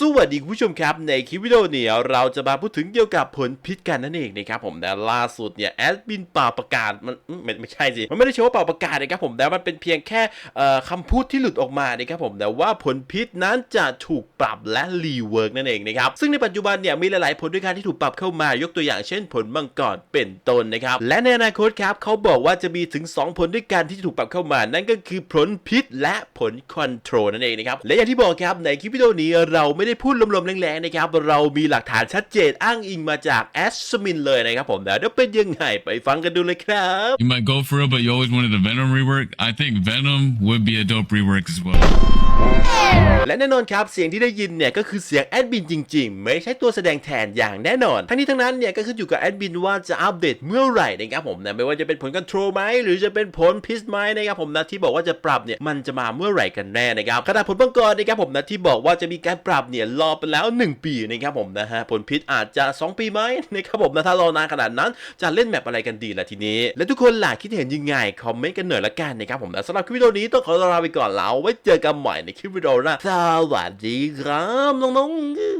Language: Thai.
สวัสดีคุณผู้ชมครับในคลิปวิดีโอนี้เราจะมาพูดถึงเกี่ยวกับผลพิษกันนั่นเองนะครับผมแต่ล่าสุดเนี่ยแอดมินเป่าประกาศมันไม่ไม่ใช่สิมันไม่ได้เชื่อว่าเป่าประกาศนะครับผมแต่มันเป็นเพียงแค่เอ่อคำพูดที่หลุดออกมานะครับผมแต่ว่าผลพิษนั้นจะถูกปรับและรีเวิร์กนั่นเองนะครับซึ่งในปัจจุบันเนี่ยมีหลายๆผลด้วยกันที่ถูกปรับเข้ามายกตัวอย่างเช่น ผลมังกรเป็นต้นนะครับและในอนาคตครับเขาบอกว่าจะมีถึง 2 ผลด้วยกันที่ถูกปรับเข้ามา นั่นก็คือผลพิษและผลคอนโทรลนั่นเองนะครับและอย่างที่บอกครับในคลิปวิดีโอนี้เราไม่ได้พูดลมๆแรงๆนะครับ เรามีหลักฐานชัดเจนอ้างอิงมาจากแอสมินเลยนะครับผมแล้วเดี๋ยวเป็นยังไงไปฟังกันดูเลยครับ You might go for it, but you always wanted a Venom rework. I think Venom would be a dope rework as well. และแน่นอนครับเสียงที่ได้ยินเนี่ยก็คือเสียงแอดมินจริง ๆ ไม่ใช่ตัวแสดงแทนอย่างแน่นอน ทั้งนี้ทั้งนั้นเนี่ยก็ขึ้นอยู่กับแอดมินว่าจะอัปเดตเมื่อไหร่นะครับผมนะไม่ว่าจะเป็นผลคอนโทรลไหมหรือจะเป็นผลพิษไหมนะครับผมนะที่บอกว่าจะปรับเนี่ยมันจะมาเมื่อไหร่กันแน่นะครับขณะผลบังกรนะครับผมนะที่บอกว่าจะมีการปรับเนี่ยรอไปแล้ว 1 ปีนะครับผมนะฮะผลพิษอาจจะ 2 ปีไหมนะครับผมนะถ้ารอนานขนาดนั้นจะเล่นแมปอะไรกันดีล่ะทีนี้ และทุกคนล่ะคิดเห็นยังไงคอมเมนต์กันหน่อยละกันนะครับผมนะสำหรับคลิปวิดีโอนี้ต้องขอลาไปก่อนแล้วไว้เจอกันใหม่ในคลิปวิดีโอหน้าสวัสดีครับน้องๆ